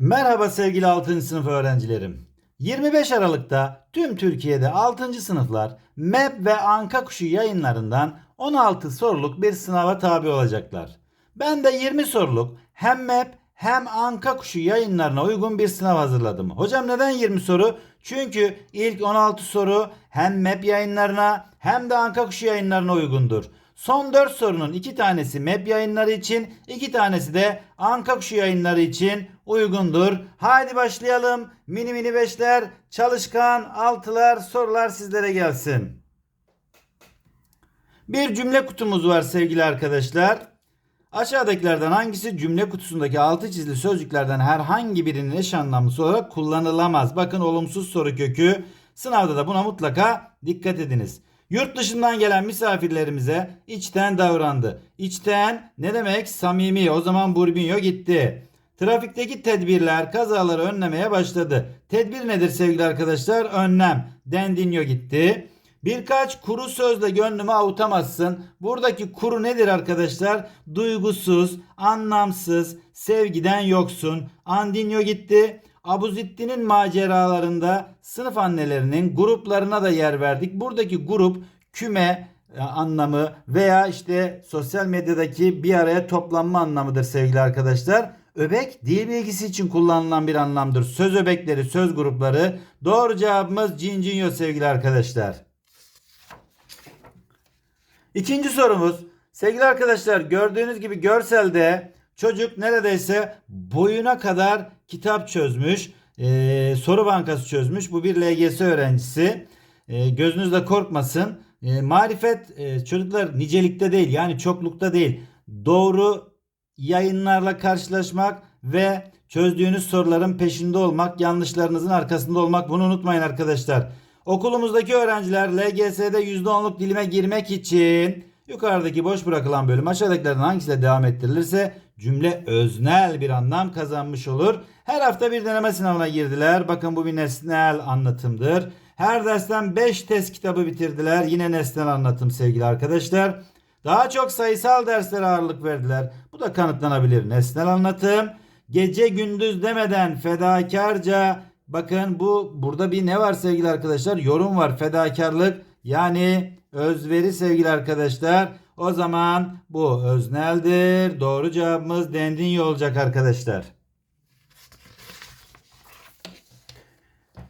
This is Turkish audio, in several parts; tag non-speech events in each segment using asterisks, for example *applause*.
Merhaba sevgili 6. sınıf öğrencilerim. 25 Aralık'ta tüm Türkiye'de 6. sınıflar MEB ve Anka Kuşu yayınlarından 16 soruluk bir sınava tabi olacaklar. Ben de 20 soruluk hem MEB hem Anka Kuşu yayınlarına uygun bir sınav hazırladım. Hocam neden 20 soru? Çünkü ilk 16 soru hem MEB yayınlarına hem de Anka Kuşu yayınlarına uygundur. Son 4 sorunun 2 tanesi MEB yayınları için, 2 tanesi de Anka Kuşu yayınları için uygundur. Haydi başlayalım. Mini mini beşler, çalışkan altılar, sorular sizlere gelsin. Bir cümle kutumuz var sevgili arkadaşlar. Aşağıdakilerden hangisi cümle kutusundaki altı çizili sözcüklerden herhangi birinin eş anlamlısı olarak kullanılamaz? Bakın olumsuz soru kökü. Sınavda da buna mutlaka dikkat ediniz. Yurt dışından gelen misafirlerimize içten davrandı. İçten ne demek? Samimi. O zaman Burbinyo gitti. Trafikteki tedbirler kazaları önlemeye başladı. Tedbir nedir sevgili arkadaşlar? Önlem. Dendinyo gitti. Birkaç kuru sözle gönlümü avutamazsın. Buradaki kuru nedir arkadaşlar? Duygusuz, anlamsız, sevgiden yoksun. Andinyo gitti. Abuzittin'in maceralarında sınıf annelerinin gruplarına da yer verdik. Buradaki grup küme e, anlamı veya işte sosyal medyadaki bir araya toplanma anlamıdır sevgili arkadaşlar. Öbek dil bilgisi için kullanılan bir anlamdır. Söz öbekleri, söz grupları. Doğru cevabımız cincinyo sevgili arkadaşlar. İkinci sorumuz. Sevgili arkadaşlar gördüğünüz gibi görselde çocuk neredeyse boyuna kadar kitap çözmüş. Ee, soru bankası çözmüş. Bu bir LGS öğrencisi. Ee, gözünüz de korkmasın. Ee, marifet e, çocuklar nicelikte değil yani çoklukta değil. Doğru yayınlarla karşılaşmak ve çözdüğünüz soruların peşinde olmak, yanlışlarınızın arkasında olmak. Bunu unutmayın arkadaşlar. Okulumuzdaki öğrenciler LGS'de %10'luk dilime girmek için yukarıdaki boş bırakılan bölüm aşağıdakilerden hangisiyle devam ettirilirse cümle öznel bir anlam kazanmış olur. Her hafta bir deneme sınavına girdiler. Bakın bu bir nesnel anlatımdır. Her dersten 5 test kitabı bitirdiler. Yine nesnel anlatım sevgili arkadaşlar. Daha çok sayısal derslere ağırlık verdiler. Bu da kanıtlanabilir. Nesnel anlatım. Gece gündüz demeden fedakarca bakın bu burada bir ne var sevgili arkadaşlar? Yorum var. Fedakarlık yani özveri sevgili arkadaşlar. O zaman bu özneldir. Doğru cevabımız dendinyo olacak arkadaşlar.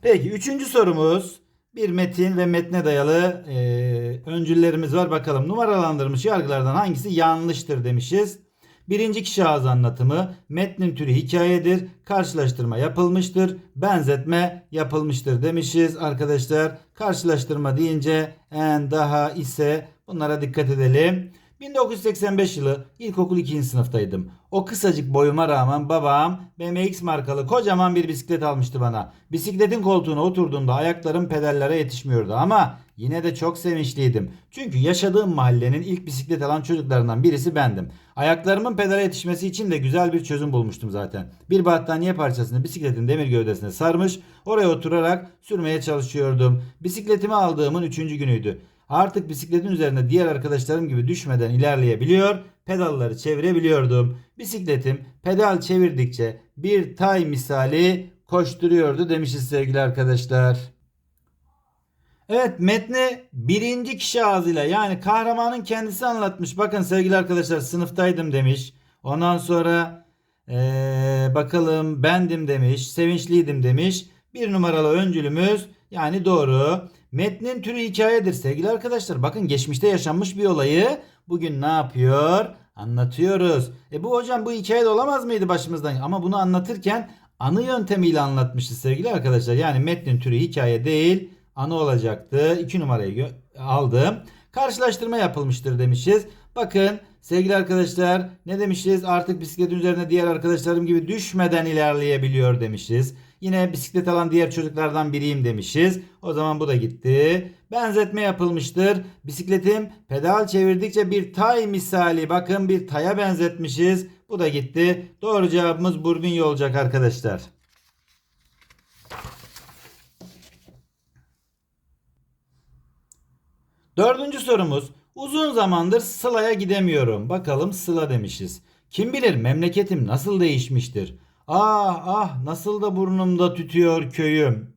Peki üçüncü sorumuz bir metin ve metne dayalı e, öncüllerimiz var. Bakalım numaralandırılmış yargılardan hangisi yanlıştır demişiz. Birinci kişi ağız anlatımı metnin türü hikayedir. Karşılaştırma yapılmıştır. Benzetme yapılmıştır demişiz arkadaşlar. Karşılaştırma deyince en daha ise bunlara dikkat edelim. 1985 yılı ilkokul 2. sınıftaydım. O kısacık boyuma rağmen babam BMX markalı kocaman bir bisiklet almıştı bana. Bisikletin koltuğuna oturduğumda ayaklarım pedallere yetişmiyordu ama yine de çok sevinçliydim. Çünkü yaşadığım mahallenin ilk bisiklet alan çocuklarından birisi bendim. Ayaklarımın pedale yetişmesi için de güzel bir çözüm bulmuştum zaten. Bir battaniye parçasını bisikletin demir gövdesine sarmış, oraya oturarak sürmeye çalışıyordum. Bisikletimi aldığımın 3. günüydü. Artık bisikletin üzerinde diğer arkadaşlarım gibi düşmeden ilerleyebiliyor, pedalları çevirebiliyordum. Bisikletim pedal çevirdikçe bir tay misali koşturuyordu demişiz sevgili arkadaşlar. Evet metni birinci kişi ağzıyla yani kahramanın kendisi anlatmış. Bakın sevgili arkadaşlar sınıftaydım demiş. Ondan sonra ee, bakalım bendim demiş. Sevinçliydim demiş. Bir numaralı öncülümüz yani doğru. Metnin türü hikayedir sevgili arkadaşlar. Bakın geçmişte yaşanmış bir olayı bugün ne yapıyor? Anlatıyoruz. E bu hocam bu hikayede olamaz mıydı başımızdan? Ama bunu anlatırken anı yöntemiyle anlatmışız sevgili arkadaşlar. Yani metnin türü hikaye değil anı olacaktı. 2 numarayı aldım. Karşılaştırma yapılmıştır demişiz. Bakın sevgili arkadaşlar ne demişiz? Artık bisikletin üzerine diğer arkadaşlarım gibi düşmeden ilerleyebiliyor demişiz. Yine bisiklet alan diğer çocuklardan biriyim demişiz. O zaman bu da gitti. Benzetme yapılmıştır. Bisikletim pedal çevirdikçe bir tay misali. Bakın bir taya benzetmişiz. Bu da gitti. Doğru cevabımız Burbinyo olacak arkadaşlar. Dördüncü sorumuz. Uzun zamandır Sıla'ya gidemiyorum. Bakalım Sıla demişiz. Kim bilir memleketim nasıl değişmiştir. Ah ah nasıl da burnumda tütüyor köyüm.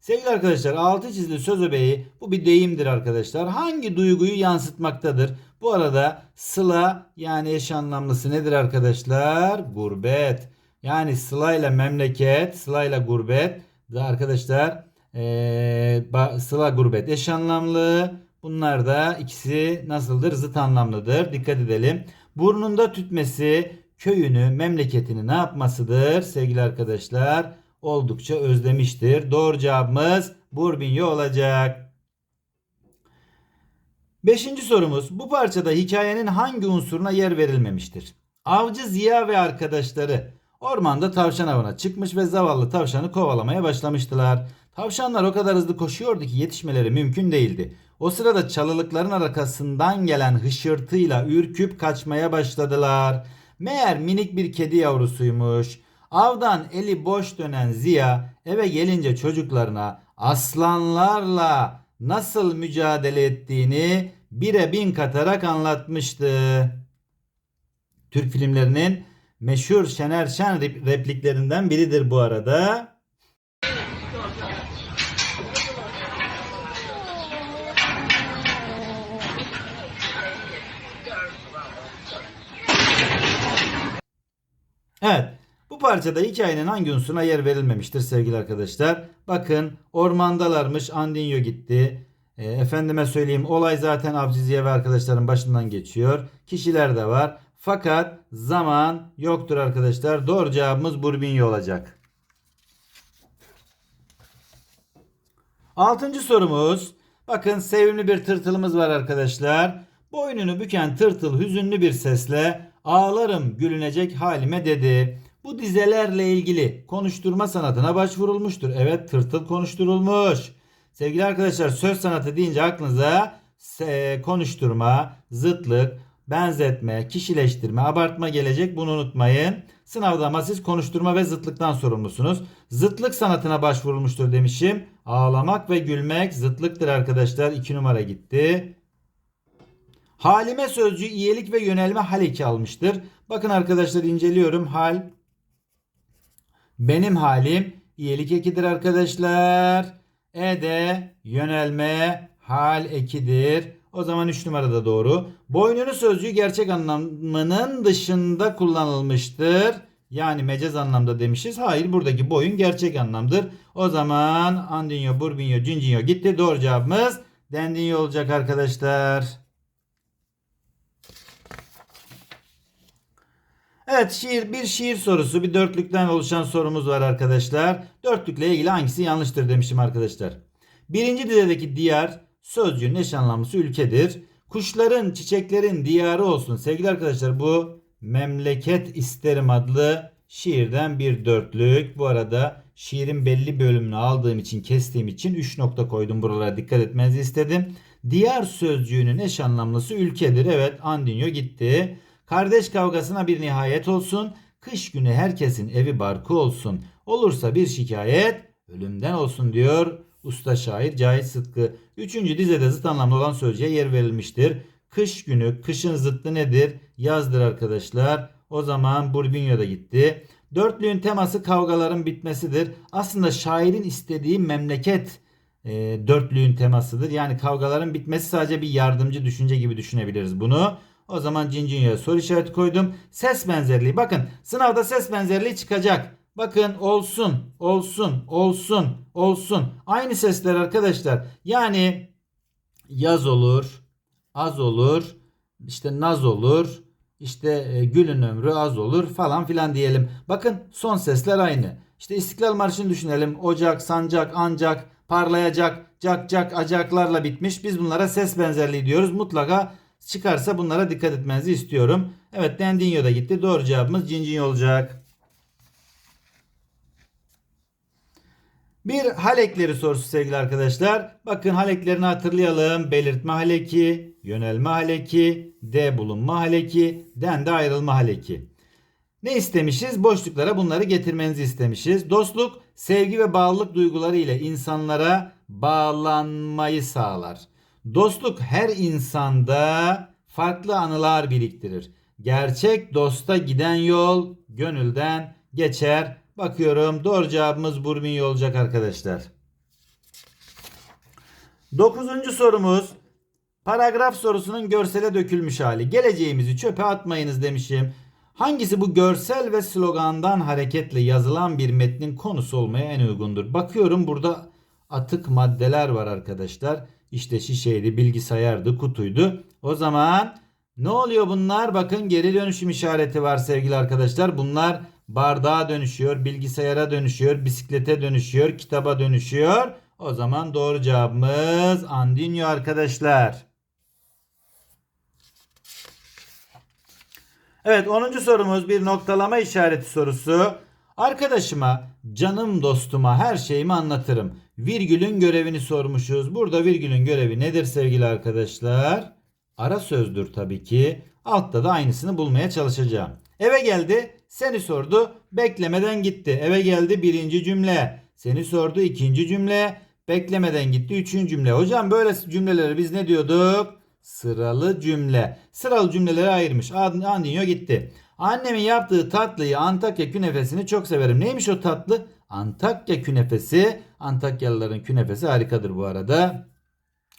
Sevgili arkadaşlar altı çizili söz öbeği bu bir deyimdir arkadaşlar. Hangi duyguyu yansıtmaktadır? Bu arada sıla yani eş anlamlısı nedir arkadaşlar? Gurbet. Yani sıla ile memleket, sıla ile gurbet da arkadaşlar ee, sıla gurbet eş anlamlı. Bunlar da ikisi nasıldır? Zıt anlamlıdır. Dikkat edelim. Burnunda tütmesi köyünü, memleketini ne yapmasıdır sevgili arkadaşlar? Oldukça özlemiştir. Doğru cevabımız Burbinyo olacak. Beşinci sorumuz. Bu parçada hikayenin hangi unsuruna yer verilmemiştir? Avcı Ziya ve arkadaşları ormanda tavşan avına çıkmış ve zavallı tavşanı kovalamaya başlamıştılar. Tavşanlar o kadar hızlı koşuyordu ki yetişmeleri mümkün değildi. O sırada çalılıkların arkasından gelen hışırtıyla ürküp kaçmaya başladılar. Meğer minik bir kedi yavrusuymuş. Avdan eli boş dönen Ziya eve gelince çocuklarına aslanlarla nasıl mücadele ettiğini bire bin katarak anlatmıştı. Türk filmlerinin meşhur Şener Şen rep- repliklerinden biridir bu arada. Evet. Bu parçada hikayenin hangi unsuruna yer verilmemiştir sevgili arkadaşlar? Bakın ormandalarmış Andinyo gitti. E, efendime söyleyeyim olay zaten Avciziye ve arkadaşların başından geçiyor. Kişiler de var. Fakat zaman yoktur arkadaşlar. Doğru cevabımız Burbinyo olacak. Altıncı sorumuz. Bakın sevimli bir tırtılımız var arkadaşlar. Boynunu büken tırtıl hüzünlü bir sesle ağlarım gülünecek halime dedi. Bu dizelerle ilgili konuşturma sanatına başvurulmuştur. Evet tırtıl konuşturulmuş. Sevgili arkadaşlar söz sanatı deyince aklınıza konuşturma, zıtlık, benzetme, kişileştirme, abartma gelecek bunu unutmayın. Sınavda ama siz konuşturma ve zıtlıktan sorumlusunuz. Zıtlık sanatına başvurulmuştur demişim. Ağlamak ve gülmek zıtlıktır arkadaşlar. 2 numara gitti. Halime sözcüğü iyilik ve yönelme hal eki almıştır. Bakın arkadaşlar inceliyorum. Hal benim halim iyilik ekidir arkadaşlar. E de yönelme hal ekidir. O zaman 3 numarada doğru. Boynunu sözcüğü gerçek anlamının dışında kullanılmıştır. Yani mecaz anlamda demişiz. Hayır buradaki boyun gerçek anlamdır. O zaman Andinyo, Burbinyo, Cincinyo gitti. Doğru cevabımız Dendinyo olacak arkadaşlar. Evet şiir bir şiir sorusu bir dörtlükten oluşan sorumuz var arkadaşlar. Dörtlükle ilgili hangisi yanlıştır demişim arkadaşlar. Birinci dizedeki diyar sözcüğün eş anlamlısı ülkedir. Kuşların çiçeklerin diyarı olsun. Sevgili arkadaşlar bu memleket isterim adlı şiirden bir dörtlük. Bu arada şiirin belli bölümünü aldığım için kestiğim için 3 nokta koydum buralara dikkat etmenizi istedim. Diyar sözcüğünün eş anlamlısı ülkedir. Evet Andinyo gitti. Kardeş kavgasına bir nihayet olsun. Kış günü herkesin evi barkı olsun. Olursa bir şikayet ölümden olsun diyor usta şair Cahit Sıtkı. Üçüncü dizede zıt anlamlı olan sözcüğe yer verilmiştir. Kış günü, kışın zıttı nedir? Yazdır arkadaşlar. O zaman Burbinyo da gitti. Dörtlüğün teması kavgaların bitmesidir. Aslında şairin istediği memleket e, dörtlüğün temasıdır. Yani kavgaların bitmesi sadece bir yardımcı düşünce gibi düşünebiliriz bunu. O zaman Cincinyo'ya soru işareti koydum. Ses benzerliği. Bakın sınavda ses benzerliği çıkacak. Bakın olsun, olsun, olsun, olsun. Aynı sesler arkadaşlar. Yani yaz olur, az olur, işte naz olur, işte e, gülün ömrü az olur falan filan diyelim. Bakın son sesler aynı. İşte İstiklal Marşı'nı düşünelim. Ocak, sancak, ancak, parlayacak, cak cak, acaklarla bitmiş. Biz bunlara ses benzerliği diyoruz. Mutlaka çıkarsa bunlara dikkat etmenizi istiyorum. Evet Dendinyo da gitti. Doğru cevabımız Cincinyo olacak. Bir hal ekleri sorusu sevgili arkadaşlar. Bakın hal eklerini hatırlayalım. Belirtme hal eki, yönelme hal eki, D bulunma hal eki, den de ayrılma hal eki. Ne istemişiz? Boşluklara bunları getirmenizi istemişiz. Dostluk, sevgi ve bağlılık duyguları ile insanlara bağlanmayı sağlar. Dostluk her insanda farklı anılar biriktirir. Gerçek dosta giden yol gönülden geçer. Bakıyorum doğru cevabımız Burmiyo olacak arkadaşlar. Dokuzuncu sorumuz paragraf sorusunun görsele dökülmüş hali. Geleceğimizi çöpe atmayınız demişim. Hangisi bu görsel ve slogandan hareketle yazılan bir metnin konusu olmaya en uygundur? Bakıyorum burada atık maddeler var arkadaşlar. İşte şişeydi, bilgisayardı, kutuydu. O zaman ne oluyor bunlar? Bakın geri dönüşüm işareti var sevgili arkadaşlar. Bunlar bardağa dönüşüyor, bilgisayara dönüşüyor, bisiklete dönüşüyor, kitaba dönüşüyor. O zaman doğru cevabımız Andinyo arkadaşlar. Evet 10. sorumuz bir noktalama işareti sorusu. Arkadaşıma, canım dostuma her şeyimi anlatırım. Virgülün görevini sormuşuz. Burada virgülün görevi nedir sevgili arkadaşlar? Ara sözdür tabii ki. Altta da aynısını bulmaya çalışacağım. Eve geldi, seni sordu, beklemeden gitti. Eve geldi birinci cümle. Seni sordu ikinci cümle. Beklemeden gitti üçüncü cümle. Hocam böyle cümleleri biz ne diyorduk? Sıralı cümle. Sıralı cümleleri ayırmış. Andinyo gitti. Annemin yaptığı tatlıyı Antakya künefesini çok severim. Neymiş o tatlı? Antakya künefesi. Antakyalıların künefesi harikadır bu arada.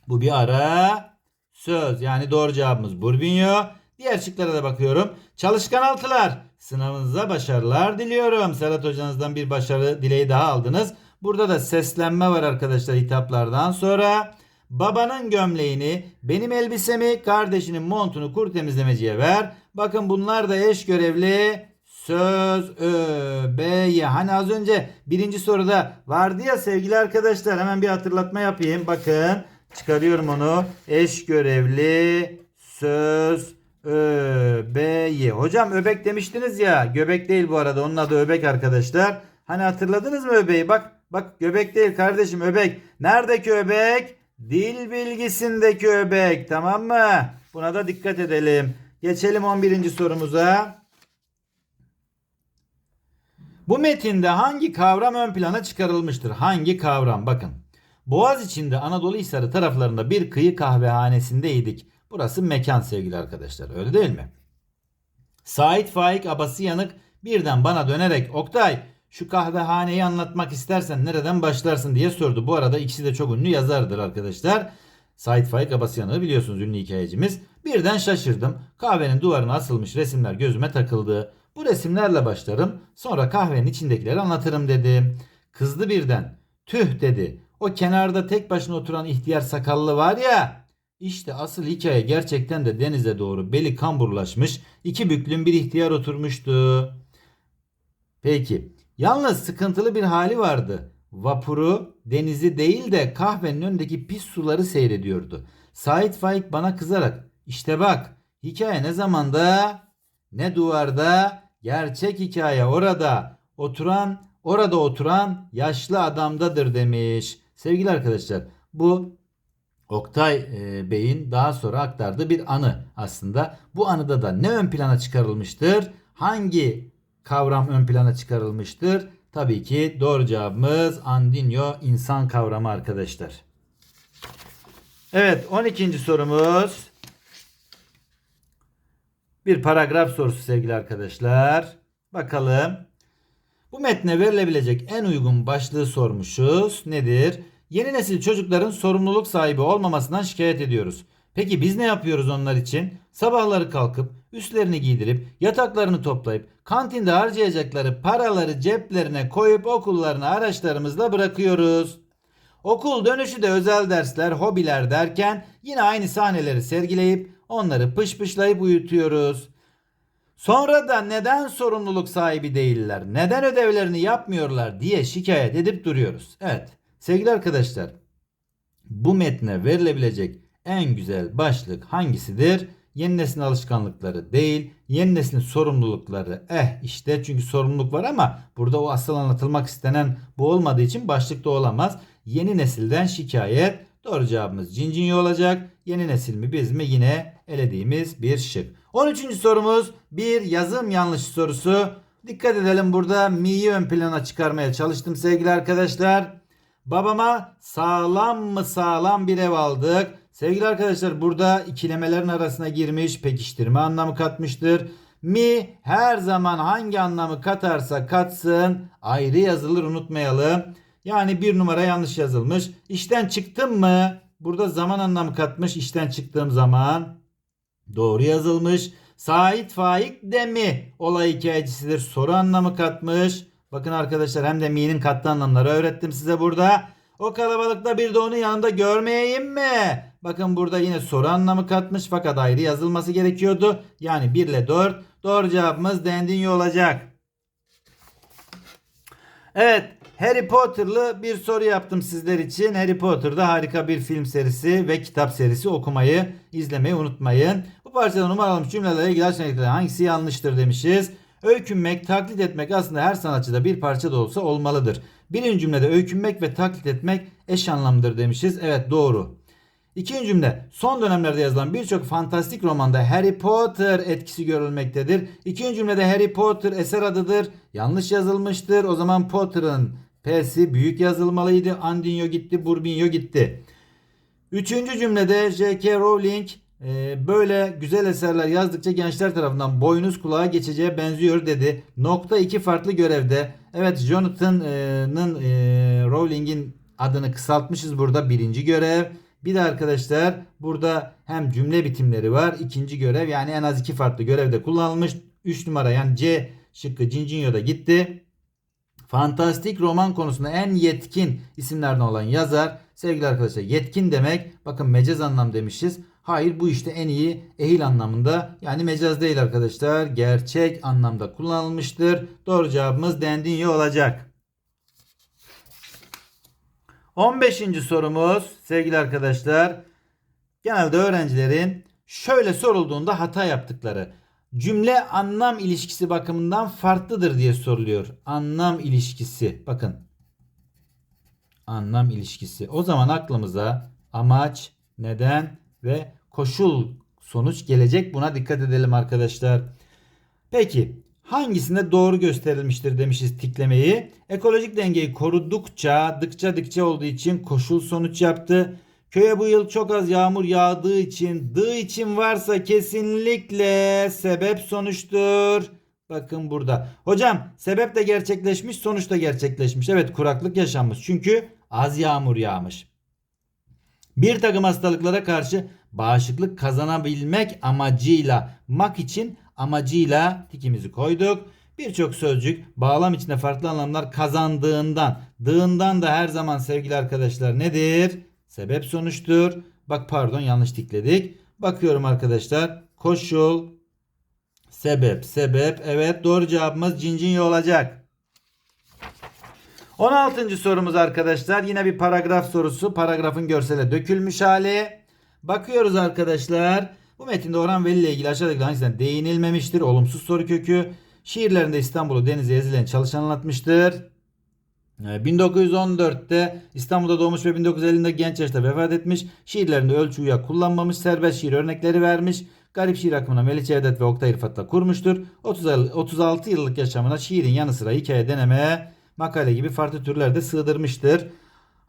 Bu bir ara söz. Yani doğru cevabımız Burbinyo. Diğer şıklara da bakıyorum. Çalışkan altılar. Sınavınıza başarılar diliyorum. Serhat hocanızdan bir başarı dileği daha aldınız. Burada da seslenme var arkadaşlar hitaplardan sonra. Babanın gömleğini, benim elbisemi, kardeşinin montunu kur temizlemeciye ver. Bakın bunlar da eş görevli söz öbeği. Hani az önce birinci soruda vardı ya sevgili arkadaşlar hemen bir hatırlatma yapayım. Bakın çıkarıyorum onu. Eş görevli söz öbeği. Hocam öbek demiştiniz ya. Göbek değil bu arada. Onun adı öbek arkadaşlar. Hani hatırladınız mı öbeği? Bak bak göbek değil kardeşim öbek. Neredeki öbek? Dil bilgisindeki öbek. Tamam mı? Buna da dikkat edelim. Geçelim 11. sorumuza. Bu metinde hangi kavram ön plana çıkarılmıştır? Hangi kavram? Bakın. Boğaz içinde Anadolu Hisarı taraflarında bir kıyı kahvehanesindeydik. Burası mekan sevgili arkadaşlar. Öyle değil mi? Sait Faik abası yanık birden bana dönerek Oktay şu kahvehaneyi anlatmak istersen nereden başlarsın diye sordu. Bu arada ikisi de çok ünlü yazardır arkadaşlar. Sait Faik Abasyan'ı biliyorsunuz ünlü hikayecimiz. Birden şaşırdım. Kahvenin duvarına asılmış resimler gözüme takıldı. Bu resimlerle başlarım sonra kahvenin içindekileri anlatırım dedim. Kızdı birden. Tüh dedi. O kenarda tek başına oturan ihtiyar sakallı var ya. İşte asıl hikaye gerçekten de denize doğru beli kamburlaşmış iki büklüm bir ihtiyar oturmuştu. Peki Yalnız sıkıntılı bir hali vardı. Vapuru denizi değil de kahvenin önündeki pis suları seyrediyordu. Sait Faik bana kızarak işte bak hikaye ne zamanda ne duvarda gerçek hikaye orada oturan orada oturan yaşlı adamdadır demiş. Sevgili arkadaşlar bu Oktay e, Bey'in daha sonra aktardığı bir anı aslında. Bu anıda da ne ön plana çıkarılmıştır? Hangi kavram ön plana çıkarılmıştır? Tabii ki doğru cevabımız Andinyo insan kavramı arkadaşlar. Evet 12. sorumuz. Bir paragraf sorusu sevgili arkadaşlar. Bakalım. Bu metne verilebilecek en uygun başlığı sormuşuz. Nedir? Yeni nesil çocukların sorumluluk sahibi olmamasından şikayet ediyoruz. Peki biz ne yapıyoruz onlar için? Sabahları kalkıp üstlerini giydirip yataklarını toplayıp kantinde harcayacakları paraları ceplerine koyup okullarına araçlarımızla bırakıyoruz. Okul dönüşü de özel dersler, hobiler derken yine aynı sahneleri sergileyip onları pışpışlayıp uyutuyoruz. Sonra da neden sorumluluk sahibi değiller, neden ödevlerini yapmıyorlar diye şikayet edip duruyoruz. Evet sevgili arkadaşlar bu metne verilebilecek en güzel başlık hangisidir? Yeni neslin alışkanlıkları değil, yeni neslin sorumlulukları. Eh işte çünkü sorumluluk var ama burada o asıl anlatılmak istenen bu olmadığı için başlıkta olamaz. Yeni nesilden şikayet. Doğru cevabımız cincinyo olacak. Yeni nesil mi biz mi yine elediğimiz bir şık. 13. sorumuz bir yazım yanlış sorusu. Dikkat edelim burada mi'yi ön plana çıkarmaya çalıştım sevgili arkadaşlar. Babama sağlam mı sağlam bir ev aldık. Sevgili arkadaşlar burada ikilemelerin arasına girmiş pekiştirme anlamı katmıştır. Mi her zaman hangi anlamı katarsa katsın ayrı yazılır unutmayalım. Yani bir numara yanlış yazılmış. İşten çıktım mı? Burada zaman anlamı katmış. İşten çıktığım zaman doğru yazılmış. Sait faik de mi? Olay hikayecisidir. Soru anlamı katmış. Bakın arkadaşlar hem de mi'nin katlı anlamları öğrettim size burada. O kalabalıkta bir de onun yanında görmeyeyim mi? Bakın burada yine soru anlamı katmış fakat ayrı yazılması gerekiyordu. Yani 1 ile 4. Doğru cevabımız Dendinyo olacak. Evet Harry Potter'lı bir soru yaptım sizler için. Harry Potter'da harika bir film serisi ve kitap serisi okumayı, izlemeyi unutmayın. Bu parçada numaralanmış cümlelerle ilgili aşağıdakilerden hangisi yanlıştır demişiz. Öykünmek, taklit etmek aslında her sanatçıda bir parça da olsa olmalıdır. Birinci cümlede öykünmek ve taklit etmek eş anlamlıdır demişiz. Evet doğru. İkinci cümle son dönemlerde yazılan birçok fantastik romanda Harry Potter etkisi görülmektedir. İkinci cümlede Harry Potter eser adıdır. Yanlış yazılmıştır. O zaman Potter'ın P'si büyük yazılmalıydı. Andinyo gitti, Burbinyo gitti. Üçüncü cümlede J.K. Rowling e, böyle güzel eserler yazdıkça gençler tarafından boynuz kulağa geçeceğe benziyor dedi. Nokta iki farklı görevde. Evet Jonathan'ın e, Rowling'in adını kısaltmışız burada birinci görev. Bir de arkadaşlar burada hem cümle bitimleri var. ikinci görev yani en az iki farklı görevde kullanılmış. 3 numara yani C şıkkı Cincinyo'da gitti. Fantastik roman konusunda en yetkin isimlerden olan yazar sevgili arkadaşlar yetkin demek bakın mecaz anlam demişiz. Hayır bu işte en iyi ehil anlamında yani mecaz değil arkadaşlar gerçek anlamda kullanılmıştır. Doğru cevabımız Dendinyo olacak. 15. sorumuz sevgili arkadaşlar genelde öğrencilerin şöyle sorulduğunda hata yaptıkları cümle anlam ilişkisi bakımından farklıdır diye soruluyor. Anlam ilişkisi bakın anlam ilişkisi. O zaman aklımıza amaç, neden ve koşul sonuç gelecek. Buna dikkat edelim arkadaşlar. Peki hangisinde doğru gösterilmiştir demişiz tiklemeyi. Ekolojik dengeyi korudukça, dıkça dıkça olduğu için koşul sonuç yaptı. Köye bu yıl çok az yağmur yağdığı için, dığı için varsa kesinlikle sebep sonuçtur. Bakın burada. Hocam sebep de gerçekleşmiş, sonuç da gerçekleşmiş. Evet kuraklık yaşanmış. Çünkü az yağmur yağmış. Bir takım hastalıklara karşı bağışıklık kazanabilmek amacıyla, mak için amacıyla tikimizi koyduk. Birçok sözcük bağlam içinde farklı anlamlar kazandığından, dığından da her zaman sevgili arkadaşlar nedir? Sebep sonuçtur. Bak pardon yanlış tikledik. Bakıyorum arkadaşlar. Koşul, sebep, sebep. Evet doğru cevabımız cincinyo olacak. 16. sorumuz arkadaşlar. Yine bir paragraf sorusu. Paragrafın görsele dökülmüş hali. Bakıyoruz arkadaşlar. Bu metinde Orhan Veli ile ilgili aşağıdaki hangisinden değinilmemiştir? Olumsuz soru kökü. Şiirlerinde İstanbul'u denize ezilen çalışan anlatmıştır. 1914'te Ee, İstanbul'da doğmuş ve 1950'de genç yaşta vefat etmiş. Şiirlerinde ölçü uyak kullanmamış. Serbest şiir örnekleri vermiş. Garip şiir akımına Melih Cevdet ve Oktay Rıfat'la kurmuştur. 30, 36 yıllık yaşamına şiirin yanı sıra hikaye deneme, makale gibi farklı türlerde sığdırmıştır.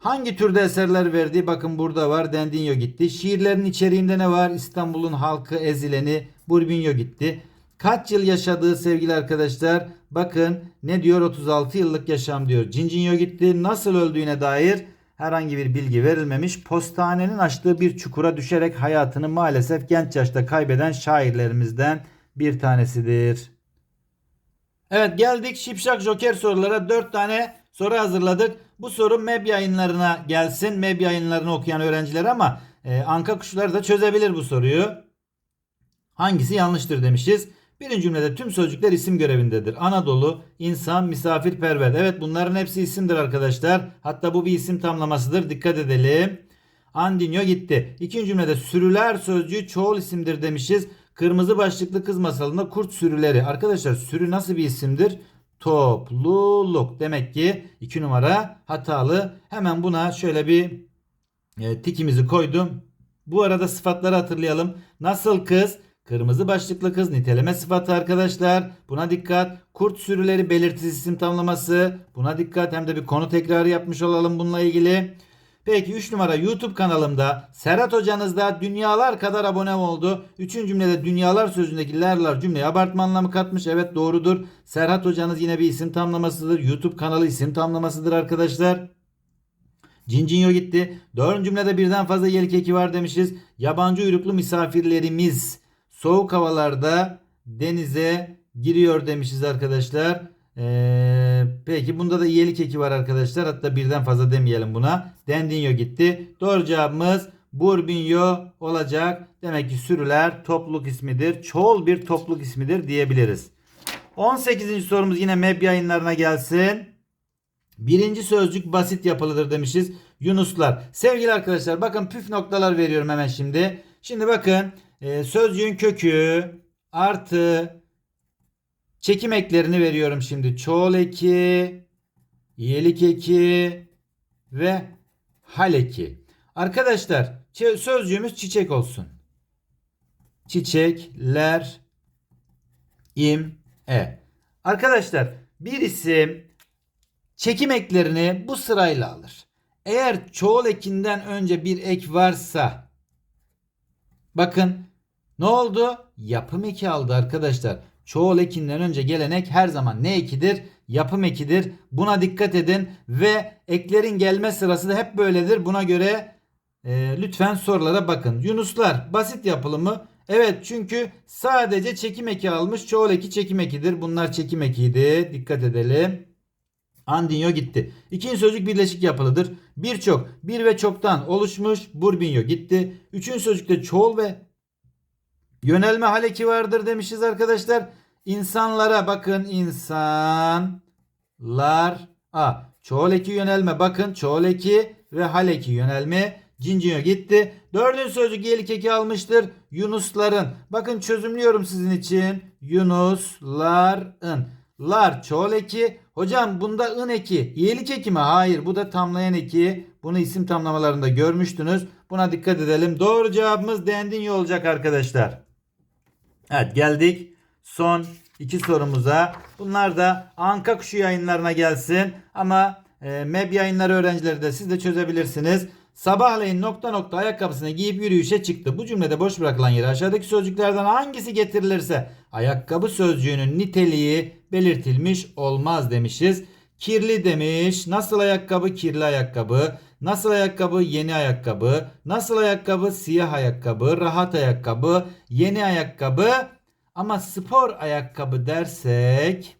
Hangi türde eserler verdiği bakın burada var. Dendinyo gitti. Şiirlerin içeriğinde ne var? İstanbul'un halkı ezileni Burbinyo gitti. Kaç yıl yaşadığı sevgili arkadaşlar bakın ne diyor 36 yıllık yaşam diyor. Cincinyo gitti. Nasıl öldüğüne dair herhangi bir bilgi verilmemiş. Postanenin açtığı bir çukura düşerek hayatını maalesef genç yaşta kaybeden şairlerimizden bir tanesidir. Evet geldik Şipşak Joker sorulara 4 tane soru hazırladık. Bu soru MEB yayınlarına gelsin. MEB yayınlarını okuyan öğrenciler ama e, Anka kuşları da çözebilir bu soruyu. Hangisi yanlıştır demişiz. Birinci cümlede tüm sözcükler isim görevindedir. Anadolu, insan, misafirperver. Evet bunların hepsi isimdir arkadaşlar. Hatta bu bir isim tamlamasıdır. Dikkat edelim. Andinyo gitti. İkinci cümlede sürüler sözcüğü çoğul isimdir demişiz. Kırmızı başlıklı kız masalında kurt sürüleri. Arkadaşlar sürü nasıl bir isimdir? Topluluk. Demek ki iki numara hatalı. Hemen buna şöyle bir e, tikimizi koydum. Bu arada sıfatları hatırlayalım. Nasıl kız? Kırmızı başlıklı kız niteleme sıfatı arkadaşlar. Buna dikkat. Kurt sürüleri belirtisi isim tamlaması. Buna dikkat. Hem de bir konu tekrarı yapmış olalım bununla ilgili. Peki 3 numara YouTube kanalımda Serhat hocanızda dünyalar kadar abone oldu. 3. cümlede dünyalar sözündeki lerler cümleye abartma anlamı katmış. Evet doğrudur. Serhat hocanız yine bir isim tamlamasıdır. YouTube kanalı isim tamlamasıdır arkadaşlar. Cincinyo gitti. Dördüncü cümlede birden fazla yelek eki var demişiz. Yabancı uyruklu misafirlerimiz soğuk havalarda denize giriyor demişiz arkadaşlar. Ee, peki bunda da iyelik eki var arkadaşlar. Hatta birden fazla demeyelim buna. Dendinyo gitti. Doğru cevabımız Burbinyo olacak. Demek ki sürüler topluluk ismidir. Çoğul bir topluluk ismidir diyebiliriz. 18. sorumuz yine MEB yayınlarına gelsin. Birinci sözcük basit yapılıdır demişiz. Yunuslar. Sevgili arkadaşlar bakın püf noktalar veriyorum hemen şimdi. Şimdi bakın e, sözcüğün kökü artı çekim eklerini veriyorum şimdi. Çoğul eki, iyelik eki ve hal eki. Arkadaşlar sözcüğümüz çiçek olsun. Çiçekler im e. Arkadaşlar bir isim çekim eklerini bu sırayla alır. Eğer çoğul ekinden önce bir ek varsa bakın ne oldu? Yapım eki aldı arkadaşlar. Çoğul ekinden önce gelen ek her zaman ne ekidir? Yapım ekidir. Buna dikkat edin ve eklerin gelme sırası da hep böyledir. Buna göre e, lütfen sorulara bakın. Yunuslar basit yapılımı Evet çünkü sadece çekim eki almış. Çoğul eki çekim ekidir. Bunlar çekim ekiydi. Dikkat edelim. Andinyo gitti. İkinci sözcük birleşik yapılıdır. Birçok, bir ve çoktan oluşmuş. Burbinyo gitti. Üçüncü sözcükte çoğul ve yönelme haleki vardır demişiz arkadaşlar. İnsanlara bakın insanlar. A. Çoğul eki yönelme bakın çoğul eki ve hal eki yönelme. Cincinyo gitti. Dördüncü sözcük yelik eki almıştır. Yunusların. Bakın çözümlüyorum sizin için. Yunusların. Lar çoğul eki. Hocam bunda ın eki. Yelik eki mi? Hayır. Bu da tamlayan eki. Bunu isim tamlamalarında görmüştünüz. Buna dikkat edelim. Doğru cevabımız dendinyo olacak arkadaşlar. Evet geldik son iki sorumuza. Bunlar da Anka Kuşu yayınlarına gelsin. Ama e, MEB yayınları öğrencileri de siz de çözebilirsiniz. Sabahleyin nokta nokta ayakkabısını giyip yürüyüşe çıktı. Bu cümlede boş bırakılan yere aşağıdaki sözcüklerden hangisi getirilirse ayakkabı sözcüğünün niteliği belirtilmiş olmaz demişiz. Kirli demiş. Nasıl ayakkabı? Kirli ayakkabı. Nasıl ayakkabı? Yeni ayakkabı. Nasıl ayakkabı? Siyah ayakkabı. Rahat ayakkabı. Yeni ayakkabı. Ama spor ayakkabı dersek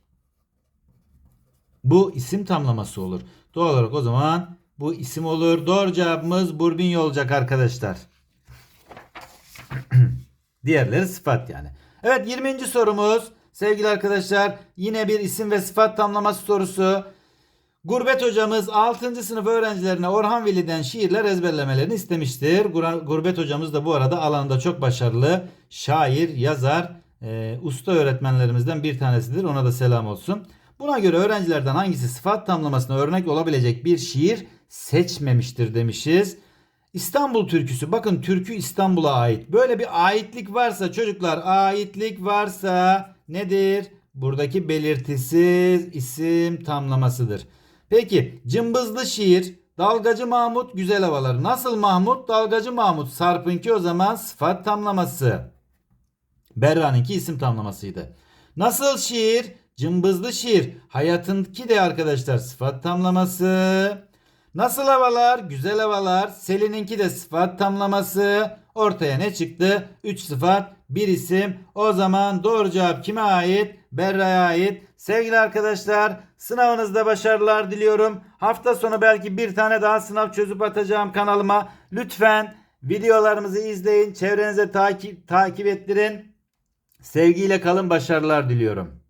bu isim tamlaması olur. Doğal olarak o zaman bu isim olur. Doğru cevabımız Burbinyo olacak arkadaşlar. *clears throat* Diğerleri sıfat yani. Evet 20. sorumuz sevgili arkadaşlar yine bir isim ve sıfat tamlaması sorusu. Gurbet hocamız 6. sınıf öğrencilerine Orhan Veli'den şiirler ezberlemelerini istemiştir. Gur- Gurbet hocamız da bu arada alanında çok başarılı şair, yazar, e, usta öğretmenlerimizden bir tanesidir. Ona da selam olsun. Buna göre öğrencilerden hangisi sıfat tamlamasına örnek olabilecek bir şiir seçmemiştir demişiz. İstanbul türküsü. Bakın türkü İstanbul'a ait. Böyle bir aitlik varsa çocuklar aitlik varsa nedir? Buradaki belirtisiz isim tamlamasıdır. Peki cımbızlı şiir Dalgacı Mahmut güzel havalar. Nasıl Mahmut? Dalgacı Mahmut. Sarp'ınki o zaman sıfat tamlaması. Berra'nınki isim tamlamasıydı. Nasıl şiir? Cımbızlı şiir. Hayatınki de arkadaşlar sıfat tamlaması. Nasıl havalar? Güzel havalar. Selin'inki de sıfat tamlaması. Ortaya ne çıktı? 3 sıfat, 1 isim. O zaman doğru cevap kime ait? Berra'ya ait. Sevgili arkadaşlar sınavınızda başarılar diliyorum. Hafta sonu belki bir tane daha sınav çözüp atacağım kanalıma. Lütfen videolarımızı izleyin. Çevrenize takip, takip ettirin. Sevgiyle kalın başarılar diliyorum.